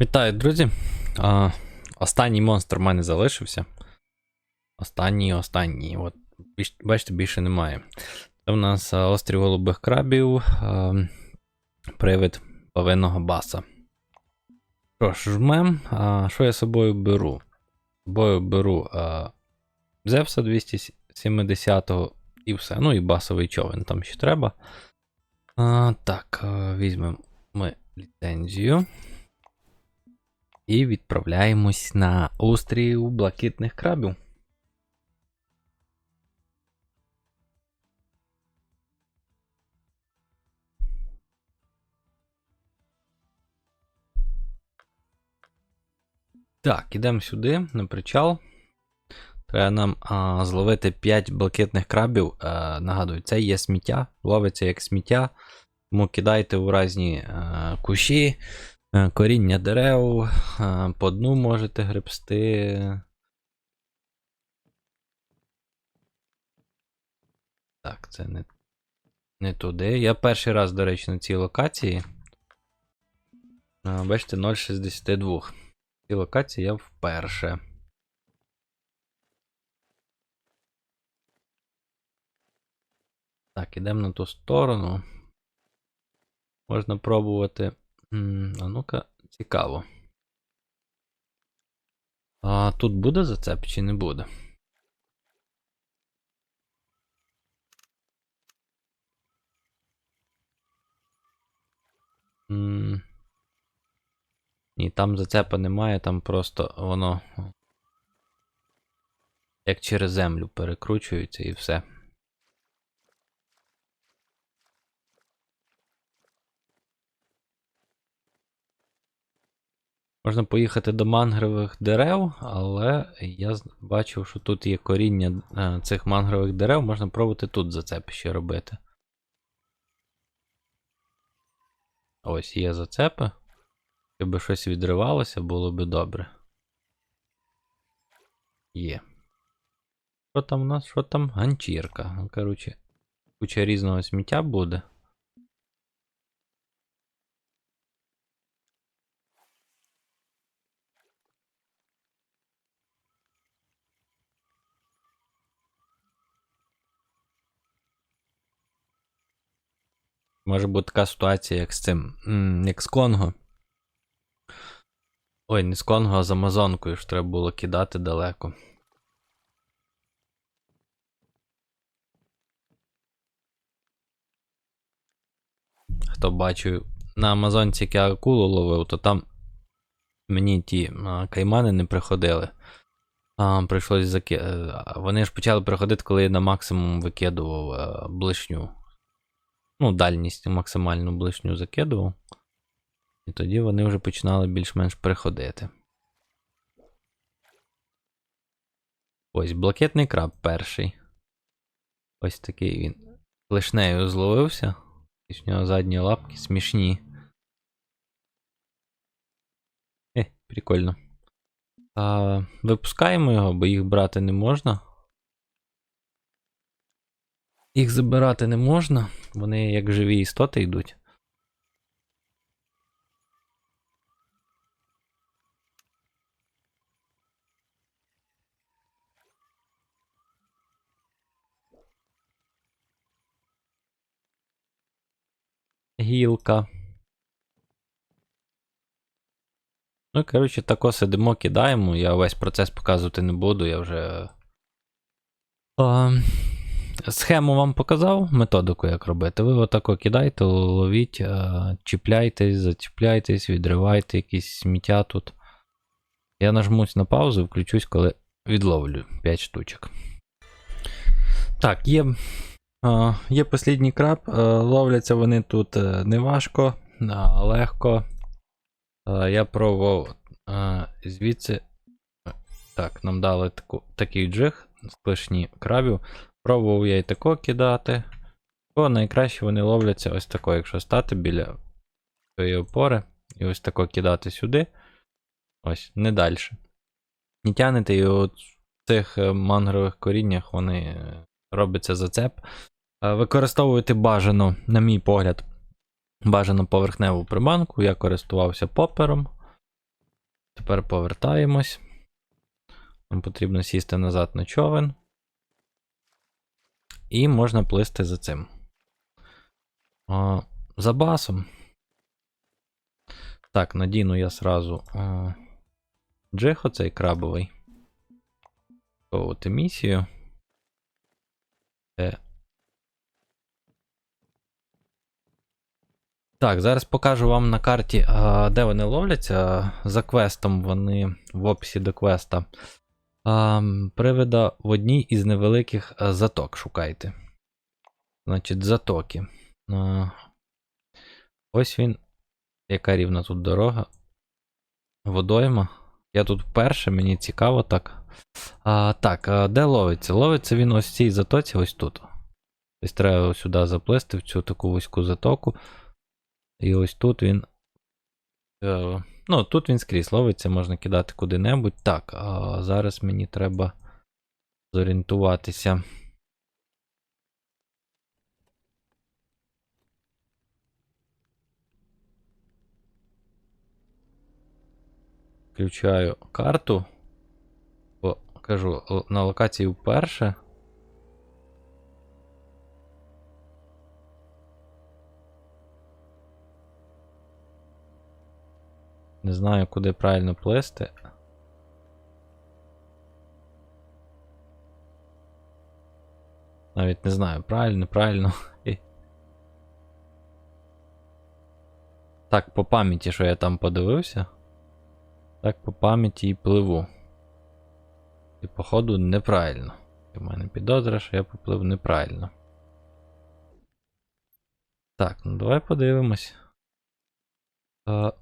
Вітаю, друзі. А, останній монстр в мене залишився. Останній, останній. От, бачите, більше немає. Це в нас острів голубих крабів, а, привид павинного баса. Що ж, жмем. А, що я з собою беру? З собою беру а, Зевса 270 і все. Ну і басовий човен там ще треба. А, так, візьмемо ми ліцензію. І відправляємось на острів блакитних крабів. Так, ідемо сюди, на причал. Треба нам а, зловити 5 блакитних крабів. А, нагадую, це є сміття, ловиться як сміття. Тому кидайте у різні а, кущі, а, коріння дерев, по дну можете гребсти. Так, це не, не туди. Я перший раз, до речі, на цій локації. Бачите, 0,62. В цій локації я вперше. Так, ідемо на ту сторону. Можна пробувати. А ну-ка, цікаво. А тут буде зацеп чи не буде? Ні, там зацепа немає, там просто воно як через землю перекручується і все. Можна поїхати до мангрових дерев, але я бачив, що тут є коріння е, цих мангрових дерев, можна пробувати тут зацеп ще робити. Ось є зацепи. Якби щось відривалося, було би добре. Є. Що там у нас? Що там? Ганчірка. Ну, коротше, куча різного сміття буде. Може бути така ситуація, як з цим. Як з Конго. Ой, не з Конго, а з Амазонкою ж треба було кидати далеко. Хто бачив на Амазонці, як я акулу ловив, то там мені ті а, каймани не приходили. А, прийшлось заки... е, Вони ж почали приходити, коли я на максимум викидував е, блишню. Ну, дальність максимальну блишню закидував. І тоді вони вже починали більш-менш приходити. Ось блакитний краб перший. Ось такий він. Лишнею зловився. І в нього задні лапки смішні. Е, прикольно. А, випускаємо його, бо їх брати не можна. Їх забирати не можна, вони як живі істоти йдуть. Гілка. Ну, коротше, тако сидимо, кидаємо. Я весь процес показувати не буду, я вже. А, схему вам показав, методику, як робити. Ви отако кидайте, ловіть, чіпляйтесь, зачіпляйтесь, відривайте якісь сміття тут. Я нажмусь на паузу, включусь, коли відловлю 5 штучок. Так, є. Є послідній краб. Ловляться вони тут е, неважко, легко. Я пробував звідси. Так, нам дали таку, такий джиг з клешні крабів. Пробував я і тако кидати. То найкраще вони ловляться ось тако, якщо стати біля цієї опори. І ось тако кидати сюди. Ось, не далі. Не тянете, і от в цих е, мангрових коріннях вони е, робиться зацеп. Е, Використовувати бажано, на мій погляд, бажано поверхневу приманку. Я користувався попером. Тепер повертаємось. Нам потрібно сісти назад на човен. І можна плисти за цим. А, за басом. Так, надіну я сразу а, джих оцей крабовий. Ковувати місію. Е. Так, зараз покажу вам на карті, а, де вони ловляться. За квестом вони в описі до квеста. А, привида в одній із невеликих а, заток шукайте. Значить, затоки. А, ось він. Яка рівна тут дорога. Водойма. Я тут вперше, мені цікаво так. А, так, а де ловиться? Ловиться він ось в цій затоці, ось тут. Тобто треба сюди заплисти, в цю таку вузьку затоку. І ось тут він. Ну, тут він скрізь ловиться, можна кидати куди-небудь. Так, а зараз мені треба зорієнтуватися. Включаю карту. Бо кажу, на локації вперше. Не знаю, куди правильно плисти. Навіть не знаю, правильно, неправильно. Так, по пам'яті, що я там подивився. Так, по пам'яті і пливу. І, походу, неправильно. В мене підозра, що я поплив неправильно. Так, ну давай подивимось. Е,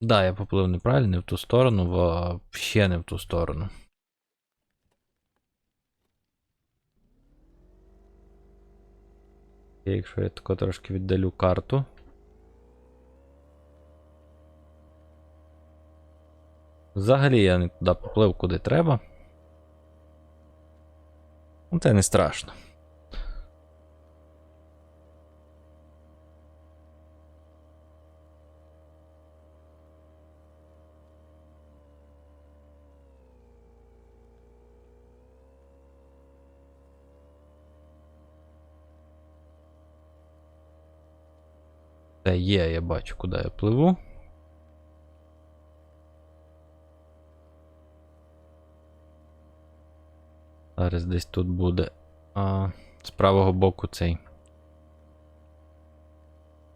Да, я поплив неправильно, не в ту сторону, в... ще не в ту сторону. Якщо я тако трошки віддалю карту. Взагалі я не туди поплив, куди треба. Ну, Це не страшно. Та є, я бачу, куди я пливу. Зараз десь тут буде а, з правого боку цей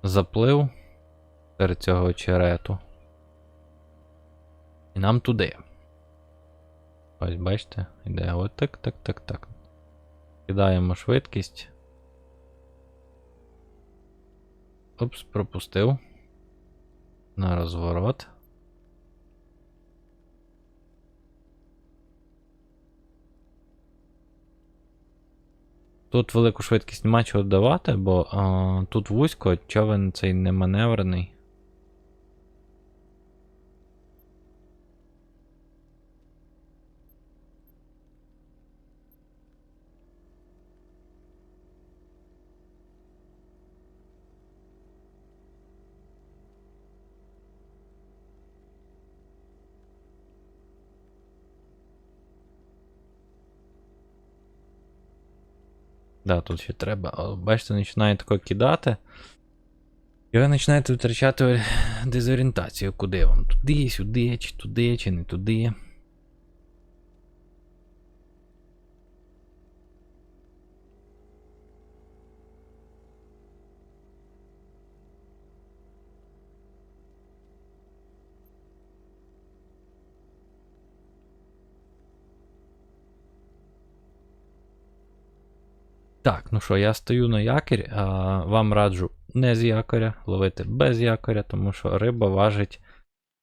заплив серед цього очерету. І нам туди. Ось, бачите, іде от так, так, так, так. Кидаємо швидкість. Опс, пропустив. На розворот. Тут велику швидкість нема чого давати, бо а, тут вузько, човен цей не маневрений. Да, тут ще треба. О, Бачите, починає тако кидати. І ви починаєте втрачати дезорієнтацію, куди вам? Туди, сюди, чи туди, чи не туди. Так, ну що, я стою на якорь, а вам раджу не з якоря, ловити без якоря, тому що риба важить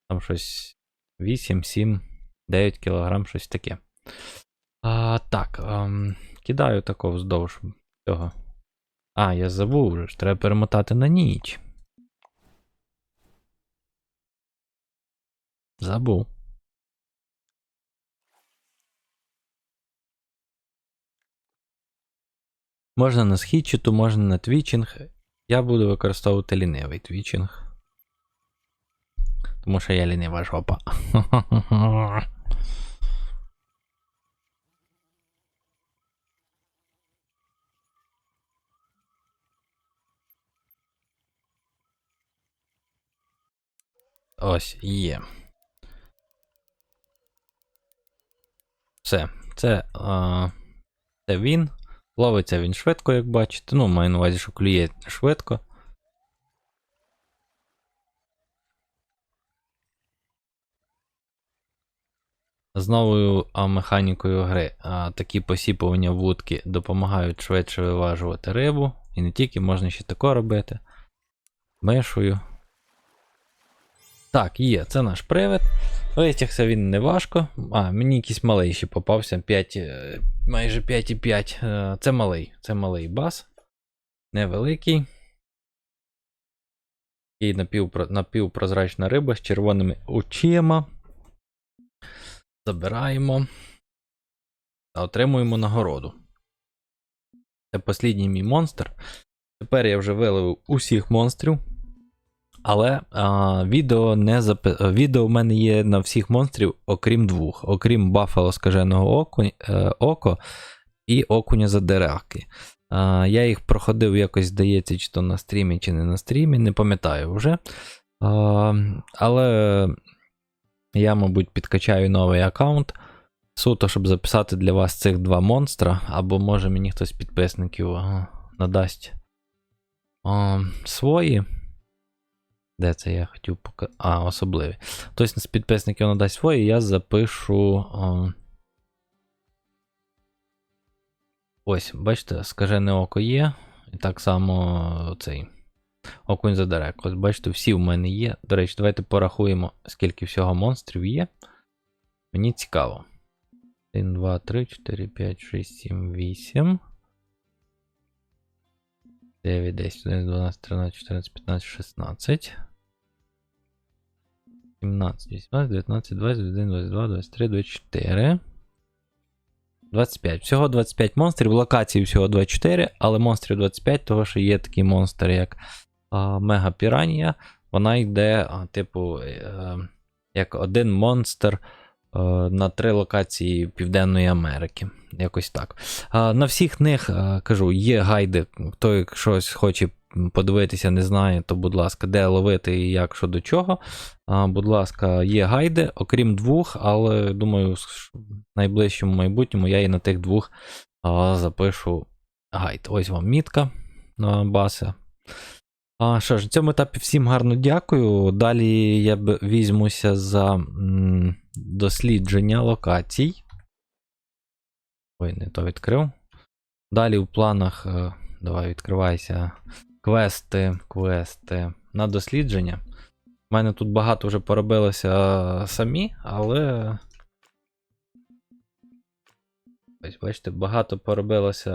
там щось 8, 7, 9 кілограм, щось таке. А, Так, ем, кидаю тако вздовж цього. А, я забув вже, треба перемотати на ніч. Забув. Можна на східчиту, можна на твічинг. Я буду використовувати лінивий твічинг. Тому що я лінива жопа. Ось є. Все. Це, а, це він. Ловиться він швидко, як бачите. Ну, маю на увазі, що клює швидко. З новою механікою гри такі посіпування вудки допомагають швидше виважувати рибу. І не тільки можна ще тако робити. Мишою. Так, є, це наш привид. Витягся він не важко. А, мені якийсь малий ще попався. 5, е, майже 5,5. Е, Це малий. Це малий бас. Невеликий. І напівпро- напівпрозрачна риба з червоними очима. Забираємо. Та отримуємо нагороду. Це послідній мій монстр. Тепер я вже виловив усіх монстрів. Але а, відео не запи... відео в мене є на всіх монстрів, окрім двох, окрім Баффало скаженого оку... е, око і окуня задираки. А, я їх проходив якось, здається, чи то на стрімі, чи не на стрімі, не пам'ятаю вже. А, але я, мабуть, підкачаю новий аккаунт. Суто, щоб записати для вас цих два монстра, або може мені хтось з підписників надасть а, свої. Де це я хотів показати? А, особливі. Хтось з підписників надасть свої, я запишу. А... Ось, бачите, скажене око є. І так само цей. Окунь задерек. Ось бачите, всі в мене є. До речі, давайте порахуємо, скільки всього монстрів є. Мені цікаво. 1, 2, 3, 4, 5, 6, 7, 8. 9, 10, 11, 12, 13, 14, 15, 16. 17, 18, 19, 20, 21, 22, 23, 24. 25. Всього 25 монстрів. Локацій всього 24, але монстрів 25, того що є такий монстр, як а, Мега Піранія. Вона йде, а, типу, е, як один монстр е, на три локації Південної Америки. Якось так. А, на всіх них е, кажу, є гайди. Хто щось хоче подивитися, не знає, то, будь ласка, де ловити і як що до чого. Будь ласка, є гайди, окрім двох, але думаю, в найближчому майбутньому я і на тих двох запишу гайд. Ось вам мітка баса. А, що ж, на цьому етапі всім гарно дякую. Далі я б візьмуся за дослідження локацій. Ой, не то відкрив. Далі в планах. е, Давай відкривайся. Квести, квести на дослідження. У мене тут багато вже поробилося самі, але. Ось, бачите, багато поробилося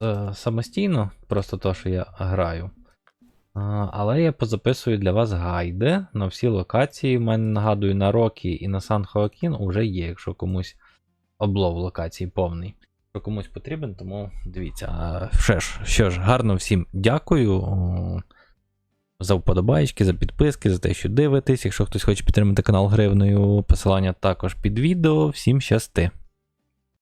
а, самостійно, просто то, що я граю. Але я позаписую для вас гайди на всі локації. У мене нагадую, на Рокі і на Сан Хоакін уже є, якщо комусь облов локацій повний. Комусь потрібен, тому дивіться. А, Що ж, що ж, гарно всім дякую. За вподобайки, за підписки, за те, що дивитесь. Якщо хтось хоче підтримати канал гривною, посилання також під відео. Всім щасти!